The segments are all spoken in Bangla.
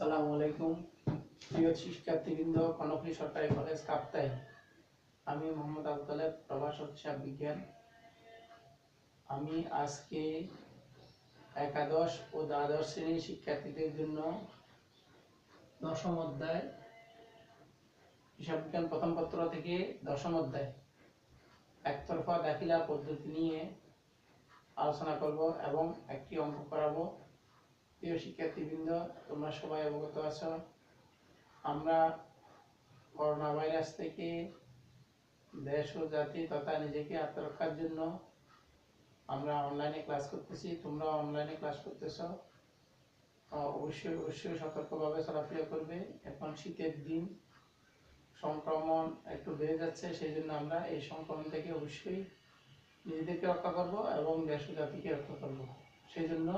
আসসালামু আলাইকুম। প্রিয় শিক্ষার্থীবৃন্দ কনকলি সরকারি কলেজ কাপ্তাই। আমি মোহাম্মদ আবু প্রভাষক বিজ্ঞান। আমি আজকে একাদশ ও দ্বাদশ শ্রেণির শিক্ষার্থীদের জন্য দশম অধ্যায় প্রথম পত্র থেকে দশম অধ্যায় একতরফা দাখিলা পদ্ধতি নিয়ে আলোচনা করব এবং একটি অঙ্ক করাবো। প্রিয় শিক্ষার্থীবৃন্দ, তোমরা সবাই অবগত আছো। আমরা করোনা ভাইরাস থেকে দেশ ও জাতি তথা নিজেকে আত্মরক্ষার জন্য আমরা অনলাইনে ক্লাস করতেছি। তোমরা অনলাইনে ক্লাস করতেছ। অবশ্যই অবশ্যই সতর্কভাবে চলাফেরা করবে। এখন শীতের দিন। সংক্রমণ একটু বেড়ে যাচ্ছে, সেই জন্য আমরা এই সংক্রমণ থেকে অবশ্যই নিজেদেরকে রক্ষা করব এবং দেশ ও জাতিকে রক্ষা করব। সেই জন্য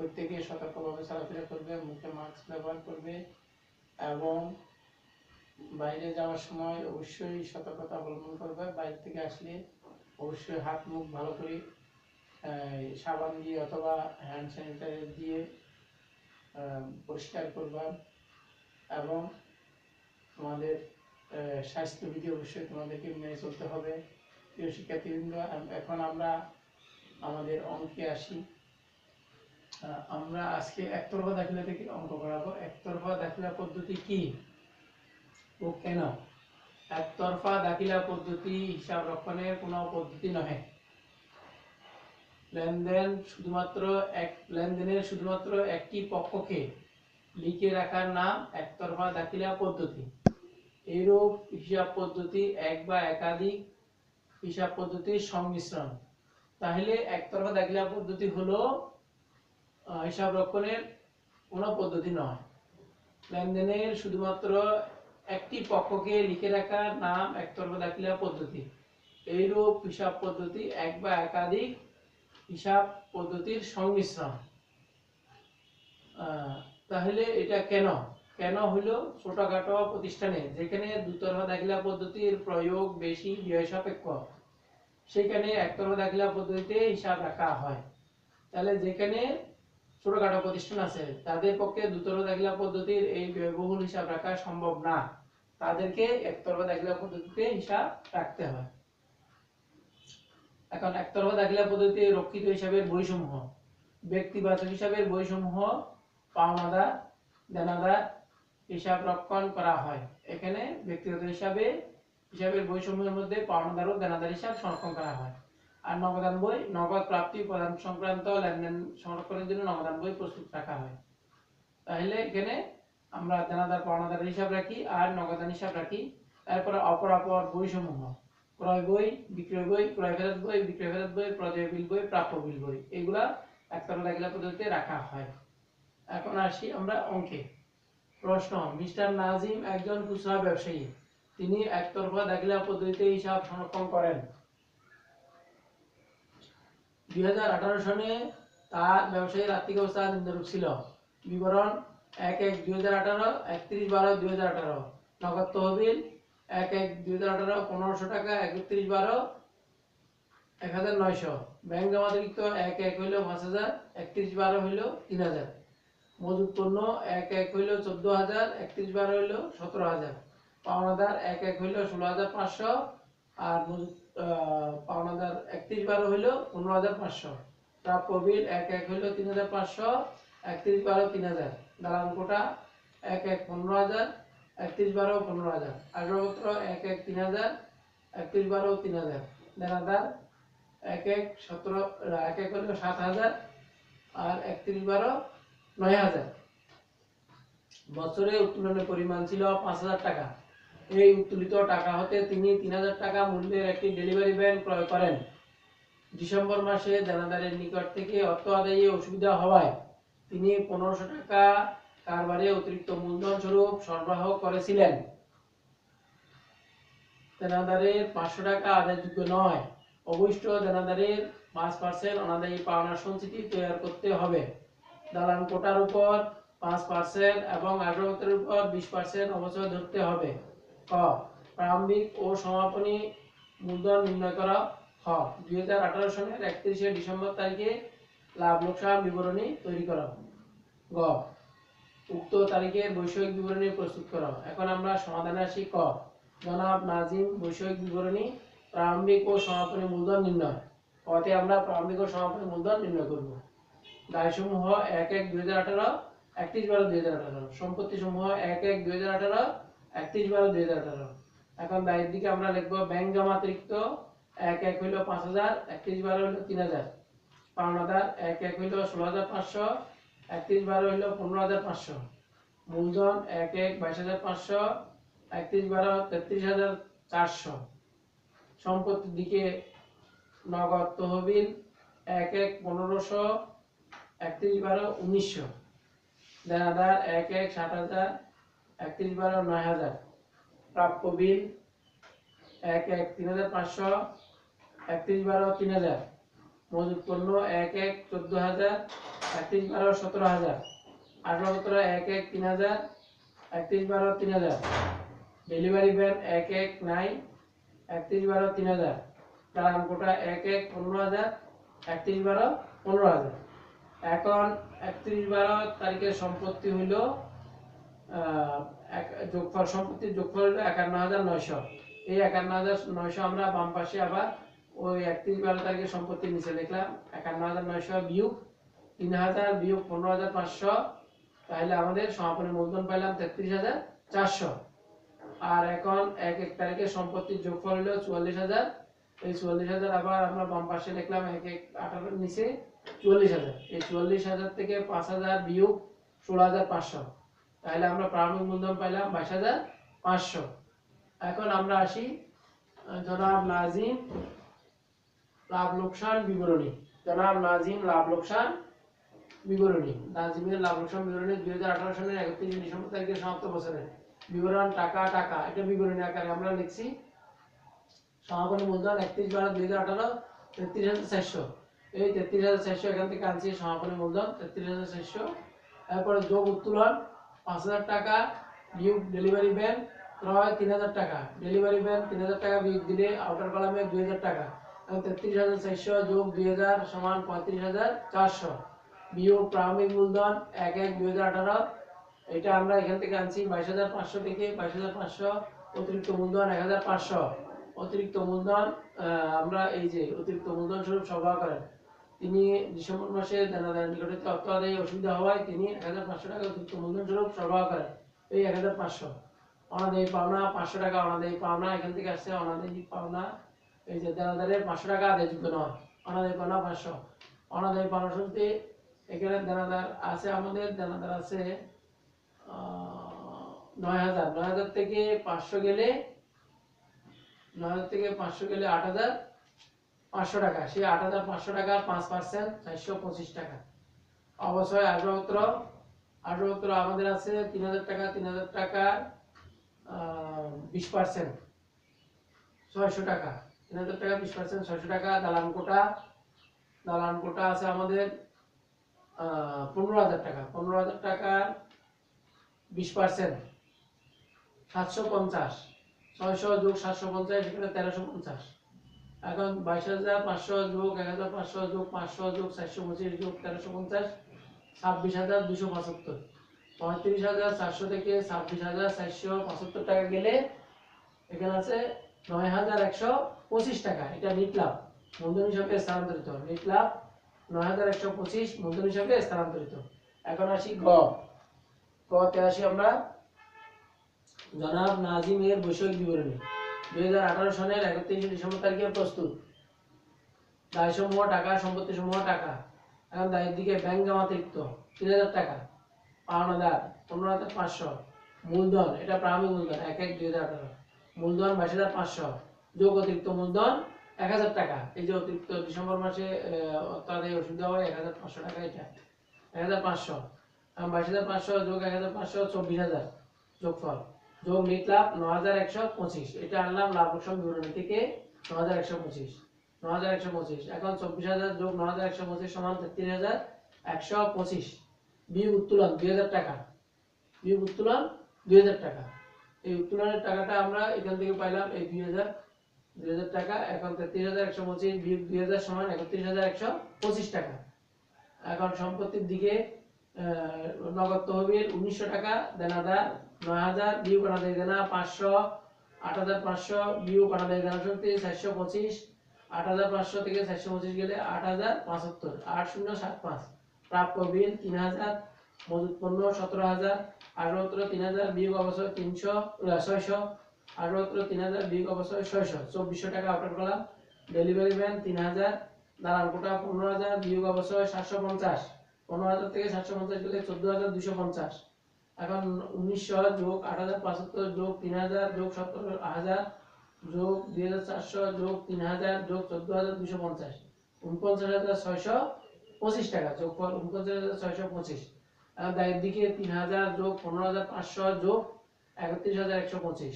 প্রত্যেকে সতর্কভাবে চলাফেরা করবে, মুখে মাস্ক ব্যবহার করবে এবং বাইরে যাওয়ার সময় অবশ্যই সতর্কতা অবলম্বন করবে। বাইরে থেকে আসলে অবশ্যই হাত, মুখ ভালো করে সাবান দিয়ে অথবা হ্যান্ড স্যানিটাইজার দিয়ে পরিষ্কার করবা এবং তোমাদের স্বাস্থ্যবিধি অবশ্যই তোমাদেরকে মেনে চলতে হবে। প্রিয় শিক্ষার্থীবৃন্দ, এখন আমরা আমাদের অঙ্কে আসি। আমরা আজকে একতরফা দাখিলা থেকে অঙ্ক করাবো। একতরফা দাখিলা পদ্ধতি কি ও কেন? একতরফা দাখিলা পদ্ধতি হিসাব রক্ষণের কোনো পদ্ধতি নহে। লেনদেন শুধুমাত্র এক লেনদেনের শুধুমাত্র একটি পক্ষকে লিখে রাখার নাম একতরফা দাখিলা পদ্ধতি। এইরূপ হিসাব পদ্ধতি এক বা একাধিক হিসাব পদ্ধতির সংমিশ্রণ। তাহলে একতরফা দাখিলা পদ্ধতি হলো হিসাব রক্ষণের কোনো পদ্ধতি নয়। লেনদেনের শুধুমাত্র একটি পক্ষকে লিখে রাখার নাম একতরফা দাখিলা পদ্ধতি। এইরূপ হিসাব পদ্ধতি এক বা একাধিক হিসাব পদ্ধতির সংমিশ্রণ। তাহলে এটা কেন? কেন হলো ছোটখাটো প্রতিষ্ঠানে যেখানে দুতরফা দাখিলা পদ্ধতির প্রয়োগ বেশি ব্যয় সাপেক্ষ? সেখানে একতরফা দাখিলা পদ্ধতিতে হিসাব রাখা হয়। তাহলে যেখানে ছোটখাটো প্রতিষ্ঠান আছে। তাদের পক্ষে দুতরফা দাখিলা পদ্ধতির এই ব্যয়বহুল হিসাব রাখা সম্ভব না। তাদেরকে একতরফা দাখিলা পদ্ধতিতে হিসাব রাখতে হয়। এখন একতরফা দাখিলা পদ্ধতিতে রক্ষিত হিসাবের বইসমূহ, ব্যক্তিবাচক হিসাবের বইসমূহ, পাওনাদার, দেনাদার হিসাব রক্ষণ করা হয়। এখানে ব্যক্তিগত হিসাবে, হিসাবের বইসমূহের মধ্যে পাওনাদার ও দেনাদার হিসাব সংরক্ষণ করা হয়। আর নগদান বই, নগদ প্রাপ্তি প্রদান সংক্রান্ত লেনদেন সংরক্ষণের জন্য নগদান বই প্রস্তুত রাখা হয়। তাহলে এখানে আমরা দেনাদার পাওনাদার হিসাব রাখি আর নগদান হিসাব রাখি। তারপরে অপরাপর বইসমূহ, ক্রয় বই, বিক্রয় বই, ক্রয় ফেরত বই, বিক্রয় ফেরত বই প্রদেয় বিল বই, প্রাপ্য বিল বই, এগুলা একতরফা দাখিলা পদ্ধতিতে রাখা হয়। এখন আসি আমরা অঙ্কে। প্রশ্ন, মিস্টার নাজিম একজন খুচরা ব্যবসায়ী। তিনি একতরফা দাখিলা পদ্ধতিতে হিসাব সংরক্ষণ করেন। দুই সনে তার ব্যাংক জমাতিরিক্ত এক এক হইল পাঁচ হাজার, একত্রিশ বারো হইল তিন হাজার। মজুত পণ্য এক এক হইল চোদ্দ হাজার, একত্রিশ বারো হইল সতেরো হাজার। পাওনাদার এক এক হইল ষোলো হাজার পাঁচশো। আর পাওনাদার একত্রিশ বারো হইল পনেরো হাজার পাঁচশো। প্রাপ্য বিল এক এক হইল তিন হাজার পাঁচশো, একত্রিশ বারো তিন হাজার। দালান কোটা এক এক পনেরো হাজার, একত্রিশ বারো পনেরো হাজার। আসবাবপত্র এক এক তিন হাজার, একত্রিশ বারো তিন হাজার। দেনাদার এক এক সতেরো, এক এক হলো সাত হাজার আর একত্রিশ বারো নয় হাজার। বছরে উত্তোলনের পরিমাণ ছিল পাঁচ হাজার টাকা। এই উত্তোলিত টাকা হতে তিনি তিন হাজার টাকা মূল্যের একটি ডেলিভারি ভ্যান ক্রয় করেন। ডিসেম্বর মাসে দেনাদারের নিকট থেকে অর্থ আদায়ে অসুবিধা হওয়ায় তিনি পনেরোশো টাকা কারবারে অতিরিক্ত মূলধন স্বরূপ সরবরাহ করেছিলেন। দেনাদারের পাঁচশো টাকা আদায়যোগ্য নয়। অবশিষ্ট দেনাদারের পাঁচ পার্সেন্ট অনাদায়ী পাওনার সঞ্চিতি তৈরি করতে হবে। দালান কোটার উপর পাঁচ পার্সেন্ট এবং আসবাবপত্রের উপর বিশ পার্সেন্ট অবচয় ধরতে হবে। ক প্রারম্ভিক ও সমাপনী মূলধন নির্ণয় করা। খ। দুই হাজার আঠারো সনের একত্রিশে ডিসেম্বর তারিখে লাভ লোকসান বিবরণী তৈরি করা। গ। উক্ত তারিখের বৈষয়িক বিবরণী প্রস্তুত করো। এখন আমরা সমাধানে আসি ক। জনাব নাজিম, বৈষয়িক বিবরণী, প্রারম্ভিক ও সমাপনী মূলধন নির্ণয়। কতে আমরা প্রারম্ভিক ও সমাপনী মূলধন নির্ণয় করব। দায়সমূহ এক এক দুই হাজার আঠারো, একত্রিশ বারো দুই হাজার আঠারো। সম্পত্তি সমূহ এক এক দুই হাজার আঠারো একত্রিশ বারো দুই হাজার আঠারো। এখন দায়ের দিকে আমরা লিখব ব্যাংক জমাতিরিক্ত এক এক হইল পাঁচ হাজার, একত্রিশ বারো হইল তিন হাজার। পাওনাদার এক এক হইল ষোলো হাজার পাঁচশো, একত্রিশ বারো হইল পনেরো হাজার পাঁচশো। মূলধন এক এক বাইশ হাজার পাঁচশো, একত্রিশ বারো তেত্রিশ হাজার চারশো। সম্পত্তির দিকে নগদ তহবিল এক এক পনেরোশো, একত্রিশ বারো উনিশশো। দেনাদার এক এক ষাট হাজার একত্রিশ বারো নয় হাজার। প্রাপ্য বিল এক এক তিন হাজার পাঁচশো একত্রিশ বারো তিন হাজার। মজুত পণ্য এক এক চোদ্দ হাজার একত্রিশ বারো সতেরো হাজার। আঠারো সতেরো এক এক তিন হাজার একত্রিশ বারো তিন হাজার। ডেলিভারি ভ্যান এক এক নাই একত্রিশ বারো তিন হাজার। চালান কোটা এক এক পনেরো হাজার একত্রিশ বারো পনেরো হাজার। এখন একত্রিশ বারো তারিখের সম্পত্তি হইল যোগফল সম্পত্তির যোগফল হইল একান্ন হাজার নয়শো। এই একান্ন হাজার নয়শো আমরা বাম পাশে আবার ওই একত্রিশ বারো তারিখের সম্পত্তির নিচে লিখলাম একান্ন হাজার নয়শো বিয়োগ তিন হাজার বিয়োগ পনেরো হাজার পাঁচশো। তাহলে আমাদের সমাপনী মূলধন পাইলাম তেত্রিশ হাজার চারশো। আর এখন এক এক তারিখের সম্পত্তির যোগফল হলো চুয়াল্লিশ হাজার। এই চুয়াল্লিশ হাজার আবার আমরা বাম পাশে লিখলাম এক এক আঠারোর নিচে চুয়াল্লিশ হাজার। এই চুয়াল্লিশ হাজার থেকে পাঁচ হাজার বিয়োগ ষোলো হাজার পাঁচশো। তাহলে আমরা প্রারম্ভিক মূলধন পাইলাম বাইশ হাজার পাঁচশো। এখন আমরা আসি জনাব নাজিম লাভ লোকসান বিবরণী। জনাব নাজিম লাভ লোকসান বিবরণী। নাজিমের লাভ লোকসান বিবরণী দুই হাজার আঠারো সালের একত্রিশ ডিসেম্বর তারিখে সমাপ্ত বছরের। বিবরণ টাকা টাকা, এটা বিবরণী আকারে আমরা লিখছি। সমাপনী মূলধন একত্রিশ বারো দুই হাজার আঠারো, তেত্রিশ হাজার চারশো। এই তেত্রিশ হাজার চারশো এখান থেকে আনছি সমাপনী মূলধন তেত্রিশ হাজার চারশো। এরপরে যোগ উত্তোলন পাঁচ হাজার টাকা বিয়োগ ডেলিভারি ব্যান ক্রয় তিন হাজার টাকা। ডেলিভারি ব্যান তিন হাজার টাকা বিয়োগ দিলে আউটার কলামে দুই হাজার টাকা। এবং তেত্রিশ হাজার চারশো যোগ দুই হাজার সমান পঁয়ত্রিশ হাজার চারশো। বিয়োগ প্রারম্ভিক মূলধন এক এক দুই হাজার আঠারো। এটা আমরা এখান থেকে আনছি বাইশ হাজার পাঁচশো থেকে বাইশ হাজার পাঁচশো। অতিরিক্ত মূলধন এক হাজার পাঁচশো। অতিরিক্ত মূলধন আমরা এই যে অতিরিক্ত মূলধন স্বরূপ সরবরাহ করেন। তিনি ডিসেম্বর মাসে দেনাদারের নিকটে অর্থ আদায়ে অসুবিধা হওয়ায় তিনি এক হাজার পাঁচশো টাকা অতিরিক্ত মূলধন স্বরূপ সরবরাহ করেন। এই এক হাজার পাঁচশো। অনাদায়ী পাওনা পাঁচশো টাকা, অনাদায়ী পাওনা, এখান থেকে আসছে অনাদায়ী পাওনা। এই যে দেনাদারের পাঁচশো টাকা আদায়যোগ্য নয়, অনাদায়ী পাওনা পাঁচশো। অনাদায়ী পাওনা শুনতে এখানে দেনাদার আছে আমাদের, দেনাদার আছে নয় হাজার। নয় হাজার থেকে পাঁচশো গেলে, নয় হাজার থেকে পাঁচশো গেলে আট হাজার। পাঁচশো টাকা সেই আট হাজার পাঁচশো টাকা, পাঁচ পার্সেন্ট চারশো পঁচিশ টাকা। অবশ্যই আঠারোত্তর আঠারোত্তর আমাদের আছে তিন হাজার টাকা, তিন হাজার টাকা বিশ পার্সেন্ট ছয়শো টাকা। তিন হাজার টাকা, বিশ পার্সেন্ট ছয়শো টাকা, দালান কোটা দালান কোটা আছে আমাদের পনেরো হাজার টাকা, পনেরো হাজার টাকা বিশ পার্সেন্ট সাতশো পঞ্চাশ, ছয়শো যোগ সাতশো পঞ্চাশ, এখানে তেরোশো পঞ্চাশ। এখন বাইশ হাজার পাঁচশো যোগ এক হাজার পাঁচশো যোগ পাঁচশো যোগ চারশো পঁচিশ যোগ তেরোশো পঞ্চাশ, ছাব্বিশ হাজার দুশো পঁচাত্তর। পঁয়ত্রিশ হাজার চারশো থেকে ছাব্বিশ হাজার চারশো পঁচাত্তর টাকা গেলে এখানে আছে নয় হাজার একশো পঁচিশ টাকা। এটা নিট লাভ, মূলধন হিসাবে স্থানান্তরিত। নিট লাভ নয় হাজার একশো পঁচিশ, মূলধন হিসাবে স্থানান্তরিত। এখন আসি গ। গতে আসি আমরা। জনাব নাজিমের বৈষয়িক বিবরণী। দুই হাজার আঠারো ডিসেম্বর তারিখে প্রস্তুত। দায়সমূহ টাকা সম্পত্তি সমূহ টাকা। এখন দায়ের দিকে ব্যাংক জমাতিরিক্ত তিন হাজার টাকা। পাওনাদার, পনেরো হাজার পাঁচশো। মূলধন, এটা প্রারম্ভিক মূলধন, এক এক দুই হাজার আঠারো। মূলধন, বাইশ হাজার পাঁচশো। যোগ অতিরিক্ত মূলধন, এক হাজার টাকা। এই যে অতিরিক্ত ডিসেম্বর মাসে অত্যাধিক অসুবিধা হয়, এক হাজার পাঁচশো টাকা এটা। এক হাজার পাঁচশো। বাইশ হাজার পাঁচশো যোগ এক হাজার পাঁচশো, চব্বিশ হাজার। যোগফল। যোগ লাভ ন হাজার একশো পঁচিশ। এটা আনলাম, লাভ লোকসান বিবরণী থেকে ন হাজার একশো পঁচিশ। ন হাজার একশো পঁচিশ। এখন চব্বিশ হাজার যোগ ন হাজার একশো পঁচিশ সমান তেত্রিশ হাজার একশো পঁচিশ। বিয়োগ উত্তোলন দুই হাজার টাকা। বিয়োগ উত্তোলন দুই হাজার টাকা। এই উত্তোলনের টাকাটা আমরা এখান থেকে পাইলাম এই দুই হাজার দুই হাজার টাকা। এখন তেত্রিশ হাজার একশো পঁচিশ বিয়োগ দুই হাজার সমান একত্রিশ হাজার একশো পঁচিশ টাকা। এখন সম্পত্তির দিকে নগদ তহবিল উনিশশো টাকা দেনাদার হাজার দেনা আট হাজার পাঁচশো চারশো পঁচিশ, আট হাজার পাঁচশো থেকে চারশো পঁচিশ গেলে আট হাজার আট শূন্য সাত পাঁচ। বিল তিন হাজার সতেরো হাজার তিন হাজার, বিয়োগ তিনশো ছয়শো তিন হাজার ছয়শো, চব্বিশশো টাকা অর্ডার করলাম। ডেলিভারি ম্যান তিন হাজার দালান কোটা পনেরো হাজার, বিয়োগ অবশ্যই সাতশো পঞ্চাশ, পনেরো হাজার থেকে সাতশো পঞ্চাশ গেলে চোদ্দ হাজার দুশো পঞ্চাশ। এখন উনিশশো যোগ আট হাজার পাঁচাত্তর যোগ তিন হাজার যোগ সত্তর হাজার যোগ দুই হাজার চারশো যোগ তিন হাজার যোগ চোদ্দ হাজার দুশো পঞ্চাশ। উনপঞ্চাশ হাজার ছয়শো পঁচিশ টাকা যোগ উনপঞ্চাশ হাজার ছয়শো পঁচিশ। এখন দায়ের দিকে তিন হাজার যোগ পনেরো হাজার পাঁচশো যোগ একত্রিশ হাজার একশো পঁচিশ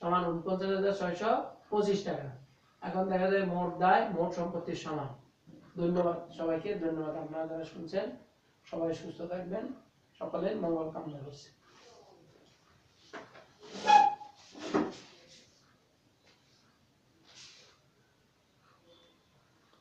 সমান উনপঞ্চাশ হাজার ছয়শো পঁচিশ টাকা। এখন দেখা যায় মোট দায়, মোট সম্পত্তির সমান। ধন্যবাদ সবাইকে, ধন্যবাদ আপনারা যারা শুনছেন। সবাই সুস্থ থাকবেন। شغالين ما هو الكامل بس